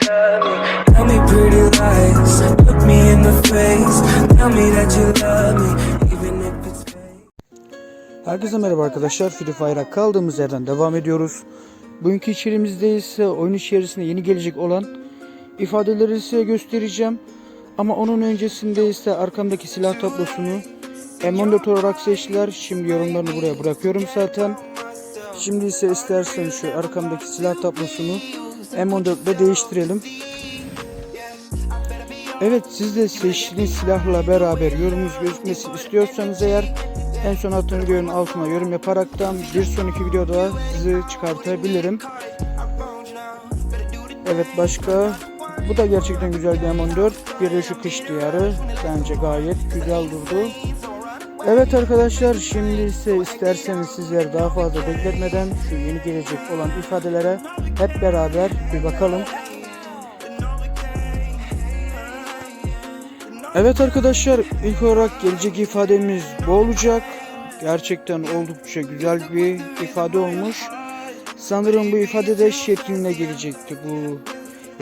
Tell me pretty lies, look me in the face. Tell me that you love me. Herkese merhaba arkadaşlar. Free Fire'a kaldığımız yerden devam ediyoruz. Bugünkü içerimizde ise oyun içerisinde yeni gelecek olan ifadeleri size göstereceğim. Ama onun öncesinde ise arkamdaki silah tablosunu M14 olarak seçtiler. Şimdi yorumlarını buraya bırakıyorum zaten. Şimdi ise istersen şu arkamdaki silah tablosunu M14 ile değiştirelim. Evet siz de seçtiğiniz silahla beraber yorumunuz gözükmesini istiyorsanız eğer en son attığım videonun altına yorum yaparaktan bir sonraki videoda sizi çıkartabilirim. Evet başka bu da gerçekten güzel bir M14. Bir de şu kış diyarı bence gayet güzel durdu. Evet arkadaşlar şimdi ise isterseniz sizler daha fazla bekletmeden şu yeni gelecek olan ifadelere hep beraber bir bakalım. Evet arkadaşlar ilk olarak gelecek ifademiz bu olacak. Gerçekten oldukça güzel bir ifade olmuş. Sanırım bu ifade de etkinliğine gelecekti. Bu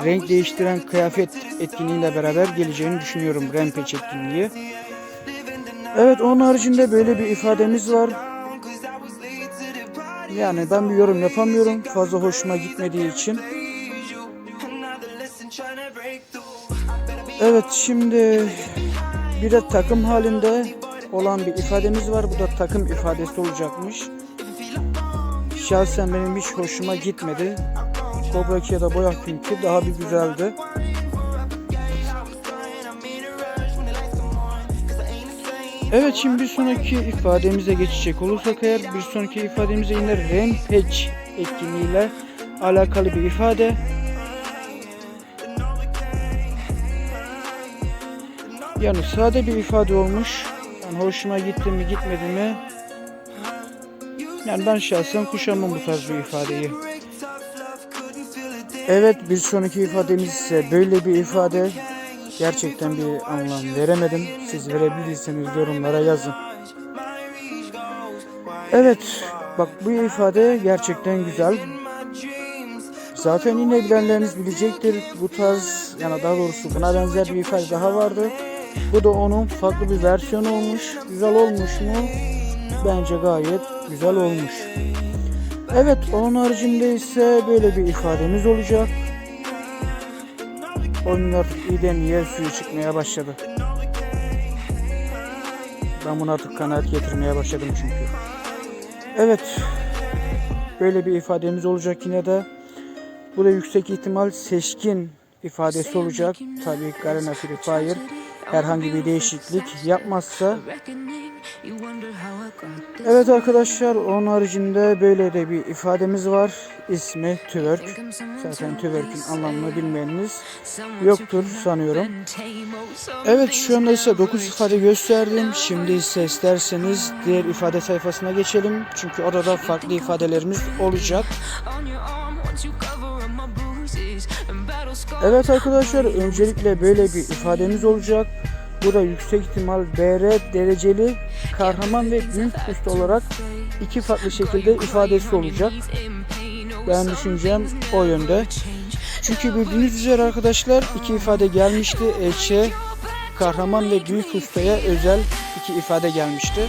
renk değiştiren kıyafet etkinliğiyle beraber geleceğini düşünüyorum. Rampage etkinliği. Evet onun haricinde böyle bir ifademiz var. Yani ben bir yorum yapamıyorum. Fazla hoşuma gitmediği için. Evet şimdi bir de takım halinde olan bir ifademiz var. Bu da takım ifadesi olacakmış. Şahsen benim hiç hoşuma gitmedi. Cobra 2 ya da Boya Pink'i daha bir güzeldi. Evet şimdi bir sonraki ifademize geçecek olursak eğer bir sonraki ifademize yine Rampage etkinliğiyle alakalı bir ifade. Yani sade bir ifade olmuş. Yani hoşuma gitti mi gitmedi mi? Yani ben şahsen kuşamam bu tarz bir ifadeyi. Evet bir sonraki ifademiz ise böyle bir ifade. Gerçekten bir anlam veremedim. Siz verebilirseniz yorumlara yazın. Evet bak bu ifade gerçekten güzel. Zaten yine bilenleriniz bilecektir. Bu tarz yani daha doğrusu buna benzer bir ifade daha vardı. Bu da onun farklı bir versiyonu olmuş. Güzel olmuş mu? Bence gayet güzel olmuş. Evet onun haricinde ise böyle bir ifademiz olacak. Oyunun artık iyiden iyiye suyu çıkmaya başladı. Ben bunu artık kanaat getirmeye başladım çünkü. Evet. Böyle bir ifademiz olacak yine de. Bu da yüksek ihtimal seçkin ifadesi olacak. Tabii Garena Free Fire herhangi bir değişiklik yapmazsa. Evet arkadaşlar onun haricinde böyle de bir ifademiz var. İsmi Twerk. Zaten Twerk'in anlamını bilmeyeniniz yoktur sanıyorum. Evet şu anda ise 9 ifade gösterdim. Şimdi ise isterseniz diğer ifade sayfasına geçelim. Çünkü orada farklı ifadelerimiz olacak. Evet arkadaşlar öncelikle böyle bir ifademiz olacak. Bu da yüksek ihtimal BR dereceli kahraman ve büyük üst olarak iki farklı şekilde ifadesi olacak. Ben düşüncem o yönde. Çünkü bildiğiniz üzere arkadaşlar iki ifade gelmişti. Elçe kahraman ve büyük ustaya özel iki ifade gelmişti.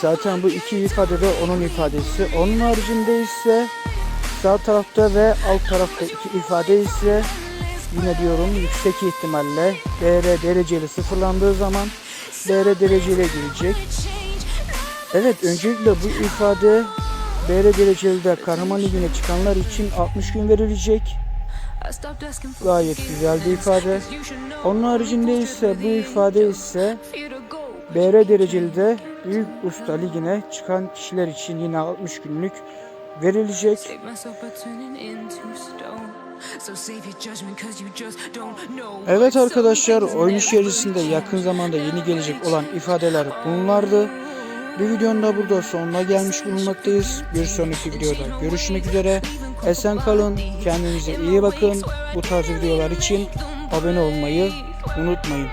Zaten bu iki ifade de onun ifadesi. Onun haricinde ise sağ tarafta ve alt tarafta iki ifade ise yine diyorum yüksek ihtimalle BR dereceli sıfırlandığı zaman BR dereceyle gelecek. Evet öncelikle bu ifade BR dereceli kahraman ligine çıkanlar için 60 gün verilecek. Gayet güzel bir ifade. Onun haricinde ise bu ifade ise BR dereceli de Büyük Usta Ligi'ne çıkan kişiler için yine 60 günlük verilecek. Evet arkadaşlar oyun içerisinde yakın zamanda yeni gelecek olan ifadeler bunlardı. Bir videonun da burada sonuna gelmiş bulunmaktayız. Bir sonraki videoda görüşmek üzere. Esen kalın, kendinize iyi bakın. Bu tarz videolar için abone olmayı unutmayın.